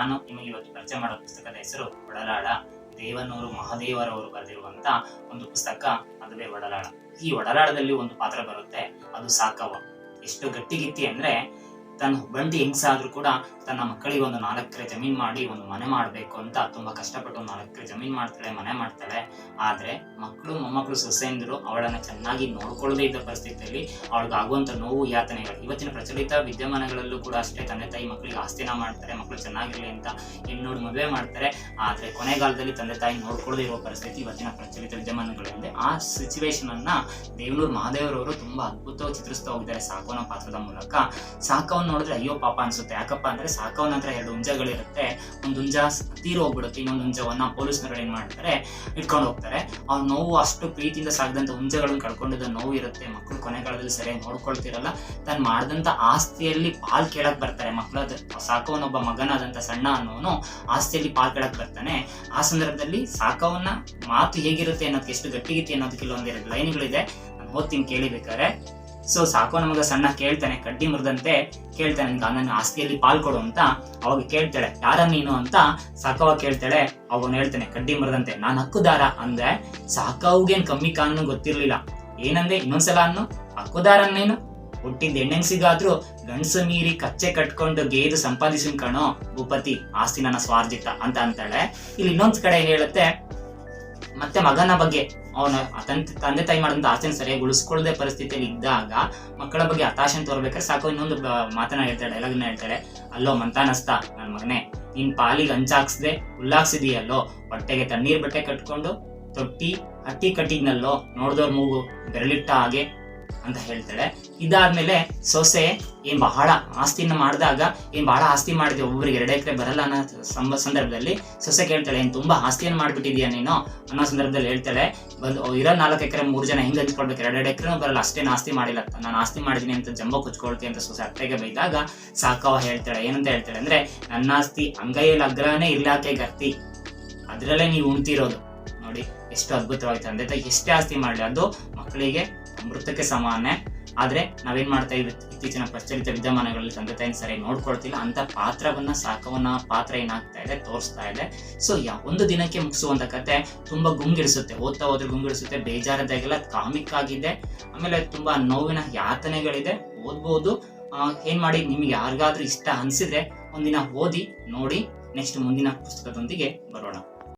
ನಾನು ನಿಮಗೆ ಇವತ್ತು ಪರಿಚಯ ಮಾಡೋ ಪುಸ್ತಕದ ಹೆಸರು ಒಡಲಾಳ. ದೇವನೂರು ಮಹಾದೇವರವರು ಬರೆದಿರುವಂತ ಒಂದು ಪುಸ್ತಕ ಅದುವೇ ಒಡಲಾಳ. ಈ ಒಡಲಾಳದಲ್ಲಿ ಒಂದು ಪಾತ್ರ ಬರುತ್ತೆ. ಅದು ಸಾಕವ ಎಷ್ಟು ಗಟ್ಟಿಗಿತ್ತಿ ಅಂದ್ರೆ ತನ್ನ ಬಂಡಿ ಹೆಂಗಸಾದ್ರೂ ಕೂಡ ತನ್ನ ಮಕ್ಕಳಿಗೆ ಒಂದು ನಾಲ್ಕು ಎಕರೆ ಜಮೀನ್ ಮಾಡಿ ಒಂದು ಮನೆ ಮಾಡಬೇಕು ಅಂತ ತುಂಬಾ ಕಷ್ಟಪಟ್ಟು ನಾಲ್ಕು ಎಕರೆ ಜಮೀನ್ ಮಾಡ್ತಾಳೆ, ಮನೆ ಮಾಡ್ತಾಳೆ. ಆದರೆ ಮಕ್ಕಳು, ಮೊಮ್ಮಕ್ಕಳು, ಸೊಸೆಯಿಂದರು ಅವಳನ್ನ ಚೆನ್ನಾಗಿ ನೋಡ್ಕೊಳ್ಳದೇ ಇದ್ದ ಪರಿಸ್ಥಿತಿಯಲ್ಲಿ ಅವಳಿಗೆ ಆಗುವಂತ ನೋವು, ಯಾತನೆಗಳು ಇವತ್ತಿನ ಪ್ರಚಲಿತ ವಿದ್ಯಮಾನಗಳಲ್ಲೂ ಕೂಡ ಅಷ್ಟೇ ತಂದೆ ತಾಯಿ ಮಕ್ಕಳಿಗೆ ಆಸ್ತಿನ ಮಾಡ್ತಾರೆ, ಮಕ್ಕಳು ಚೆನ್ನಾಗಿರಲಿ ಅಂತ ಹೆಣ್ಣು ಮದುವೆ ಮಾಡ್ತಾರೆ. ಆದರೆ ಕೊನೆಗಾಲದಲ್ಲಿ ತಂದೆ ತಾಯಿ ನೋಡ್ಕೊಳ್ಳದೇ ಇರುವ ಪರಿಸ್ಥಿತಿ ಇವತ್ತಿನ ಪ್ರಚಲಿತ ವಿದ್ಯಮಾನಗಳಿದೆ ಆ ಸಿಚುವೇಶನನ್ನು ದೇವನೂರು ಮಹಾದೇವರವರು ತುಂಬಾ ಅದ್ಭುತವಾಗಿ ಚಿತ್ರಿಸ್ತಾ ಹೋಗಿದ್ದಾರೆ ಸಾಕೋನ ಪಾತ್ರದ ಮೂಲಕ. ಸಾಕವನ್ನು ನೋಡಿದ್ರೆ, ಅಯ್ಯೋ ಪಾಪ ಅನ್ಸುತ್ತೆ. ಯಾಕಪ್ಪ ಅಂದ್ರೆ ಸಾಕವನ ಹತ್ರ ಎರಡು ಹುಂಜಗಳಿರುತ್ತೆ ಒಂದು ಹುಂಜ ತೀರು ಹೋಗ್ಬಿಡುತ್ತೆ. ಇನ್ನೊಂದು ಹುಂಜವನ್ನ ಪೊಲೀಸ್ನವರು ಏನ್ ಮಾಡ್ತಾರೆ. ಇಟ್ಕೊಂಡು ಹೋಗ್ತಾರೆ. ಆ ನೋವು ಅಷ್ಟು ಪ್ರೀತಿಯಿಂದ ಸಾಗದಂತ ಹುಂಜಗಳನ್ನ ಕಳ್ಕೊಂಡಿದ್ದ ನೋವು ಇರುತ್ತೆ. ಮಕ್ಕಳು ಕೊನೆಗಾಲದಲ್ಲಿ ಸರಿಯಾಗಿ ನೋಡ್ಕೊಳ್ತಿರಲ್ಲ. ತಾನು ಮಾಡಿದಂತ ಆಸ್ತಿಯಲ್ಲಿ ಪಾಲ್ ಕೇಳಕ್ ಬರ್ತಾರೆ. ಮಕ್ಕಳ ಸಾಕವನೊಬ್ಬ ಮಗನಾದಂತ ಸಣ್ಣ ಅನ್ನೋನು ಆಸ್ತಿಯಲ್ಲಿ ಪಾಲ್ ಕೇಳಕ್ ಬರ್ತಾನೆ. ಆ ಸಂದರ್ಭದಲ್ಲಿ ಸಾಕವನ್ನ ಮಾತು ಹೇಗಿರುತ್ತೆ ಅನ್ನೋದಕ್ಕೆ, ಎಷ್ಟು ಗಟ್ಟಿಗಿತ್ತಿ ಅನ್ನೋದಕ್ಕೆ ಒಂದೆರಡು ಲೈನ್ಗಳಿದೆ. ನಾನು ಓದ್ತೀನಿ ಕೇಳಿಬೇಕಾರೆ ಸೊ ಸಾಕೋ, ನಮಗ ಸಣ್ಣ ಕೇಳ್ತಾನೆ, ಕಡ್ಡಿ ಮುರಿದಂತೆ ಕೇಳ್ತಾನೆ ಅಂತ ನನ್ನ ಆಸ್ತಿಯಲ್ಲಿ ಪಾಲ್ಕೊಡು ಅಂತ ಅವಾಗ ಕೇಳ್ತಾಳೆ, ಯಾರ ನೀನು? ಅಂತ ಸಾಕವ ಕೇಳ್ತಾಳೆ, ಅವನು ಹೇಳ್ತಾನೆ, ಕಡ್ಡಿ ಮುರಿದಂತೆ, ನಾನು ಹಕ್ಕುದಾರ ಅಂದ್ರೆ ಸಾಕವ್ಗೇನ್ ಕಮ್ಮಿ ಕಾನೂನು ಗೊತ್ತಿರ್ಲಿಲ್ಲ. ಏನಂದೆ, ಇನ್ನೊಂದ್ಸಲ ಅನ್ನು? ಹಕ್ಕುದಾರನ್ನೇನು ಹುಟ್ಟಿದ ಹೆಣ್ಣೆಂಗ್ಸಿಗಾದ್ರೂ ಗಂಡಸು ಮೀರಿ ಕಚ್ಚೆ ಕಟ್ಕೊಂಡು ಗೇದು ಸಂಪಾದಿಸಿನ್ ಕಣೋ ಭೂಪತಿ, ಆಸ್ತಿ ನನ್ನ ಸ್ವಾರ್ಜಿತ ಅಂತ ಅಂತಾಳೆ. ಇಲ್ಲಿ ಇನ್ನೊಂದ್ ಕಡೆ ಹೇಳುತ್ತೆ ಮತ್ತೆ ಮಗನ ಬಗ್ಗೆ ಅವನ ತಂದೆ ತಂದೆ ತಾಯಿ ಮಾಡಿದಂತ ಆಸೆನ ಸರಿಯಾಗಿ ಉಳಿಸ್ಕೊಳ್ಳದೆ ಪರಿಸ್ಥಿತಿಯಲ್ಲಿ ಇದ್ದಾಗ ಮಕ್ಕಳ ಬಗ್ಗೆ ಹತಾಶೆ ತೋರ್ಬೇಕಾದ್ರೆ ಸಾಕು, ಇನ್ನೊಂದು ಮಾತನ್ನ ಹೇಳ್ತಾಳೆ ಡೈಲಾಗ್ನ ಹೇಳ್ತಾಳೆ. ಅಲ್ಲೋ, ಮಂತಾನಸ್ತ ನನ್ನ ಮಗನೇ, ನಿನ್ ಪಾಲಿಗೆ ಹಂಚಾಕ್ಸ್ದೆ ಉಲ್ಲಾಕ್ಸಿದೀಯಲ್ಲೋ ಹೊಟ್ಟೆಗೆ ತಣ್ಣೀರ್ ಬಟ್ಟೆ ಕಟ್ಕೊಂಡು ತೊಟ್ಟಿ, ಹತ್ತಿ ಕಟ್ಟಿದ್ನಲ್ಲೋ, ನೋಡ್ದವ್ರ ಮೂಗು ಬೆರಳಿಟ್ಟ ಹಾಗೆ ಅಂತ ಹೇಳ್ತಾಳೆ ಇದಾದ್ಮೇಲೆ ಸೊಸೆ ಏನ್ ಬಹಳ ಆಸ್ತಿನ ಮಾಡಿದಾಗ ಏನ್ ಬಹಳ ಆಸ್ತಿ ಮಾಡಿದೆ ಒಬ್ಬರಿಗೆ ಎರಡು ಎಕರೆ ಬರಲ್ಲ ಅನ್ನೋ ಸಂದರ್ಭದಲ್ಲಿ ಸೊಸೆ ಕೇಳ್ತಾಳೆ, ಏನ್ ತುಂಬಾ ಆಸ್ತಿಯನ್ನು ಮಾಡ್ಬಿಟ್ಟಿದ್ಯಾ ನೀನು? ಅನ್ನೋ ಸಂದರ್ಭದಲ್ಲಿ ಹೇಳ್ತಾಳೆ, ಬಂದು ಇರೋ ನಾಲ್ಕು ಎಕರೆ ಮೂರು ಜನ ಹೆಂಗ್ ಹಂಚ್ಕೊಳ್ಬೇಕು? ಎರಡು ಎರಡು ಎಕರೆ ಬರಲ್ಲ, ಅಷ್ಟೇನು ಆಸ್ತಿ ಮಾಡಿಲ್ಲ. ನಾನು ಆಸ್ತಿ ಮಾಡಿದೀನಿ ಅಂತ ಜಂಬ ಕುಚ್ಕೊಳ್ತೀನಿ ಅಂತ ಸೊಸೆ ಅತ್ತೆಗೆ ಬೈದಾಗ ಸಾಕವ ಹೇಳ್ತಾಳೆ. ಏನಂತ ಹೇಳ್ತಾಳೆ ಅಂದ್ರೆ, ನನ್ನ ಆಸ್ತಿ ಅಂಗೈಯಲ್ಲಿ ಅಗ್ರನೇ ಇರ್ಲಾಕೆ ಗರ್ತಿ ಅದ್ರಲ್ಲೇ ನೀವು ಉಣ್ತಿರೋದು. ನೋಡಿ, ಎಷ್ಟು ಅದ್ಭುತವಾಗಿ ತಂದೆ ತಾಯಿ ಎಷ್ಟೇ ಆಸ್ತಿ ಮಾಡಲಿ ಅದು ಮಕ್ಕಳಿಗೆ ಅಮೃತಕ್ಕೆ ಸಮಾನ. ಆದ್ರೆ ನಾವೇನ್ ಮಾಡ್ತಾ ಇದ್ದೀವಿ ಇತ್ತೀಚಿನ ಪ್ರಚಲಿತ ವಿದ್ಯಮಾನಗಳಲ್ಲಿ ತಂದೆ ತಾಯಿನ ಸರಿ ನೋಡ್ಕೊಳ್ತಿಲ್ಲ. ಅಂತ ಪಾತ್ರವನ್ನ, ಸಾಕವನ್ನ ಪಾತ್ರ ಏನಾಗ್ತಾ ಇದೆ, ತೋರಿಸ್ತಾ ಇದೆ. ಸೊ ಒಂದು ದಿನಕ್ಕೆ ಮುಗಿಸುವಂತ ಕತೆ ತುಂಬಾ ಗುಂಗಿಡಿಸುತ್ತೆ. ಓದ್ತಾ ಹೋದ್ರೆ ಗುಂಗಿಡಿಸುತ್ತೆ, ಬೇಜಾರದಾಗೆಲ್ಲ ಕಾಮಿಕ್ ಆಗಿದೆ ಆಮೇಲೆ ತುಂಬಾ ನೋವಿನ ಯಾತನೆಗಳಿದೆ. ಓದ್ಬೋದು. ಏನ್ ಮಾಡಿ ನಿಮ್ಗೆ ಯಾರಿಗಾದ್ರೂ ಇಷ್ಟ ಅನ್ಸಿದ್ರೆ ಒಂದಿನ ಓದಿ, ನೋಡಿ, ನೆಕ್ಸ್ಟ್ ಮುಂದಿನ ಪುಸ್ತಕದೊಂದಿಗೆ ಬರೋಣ.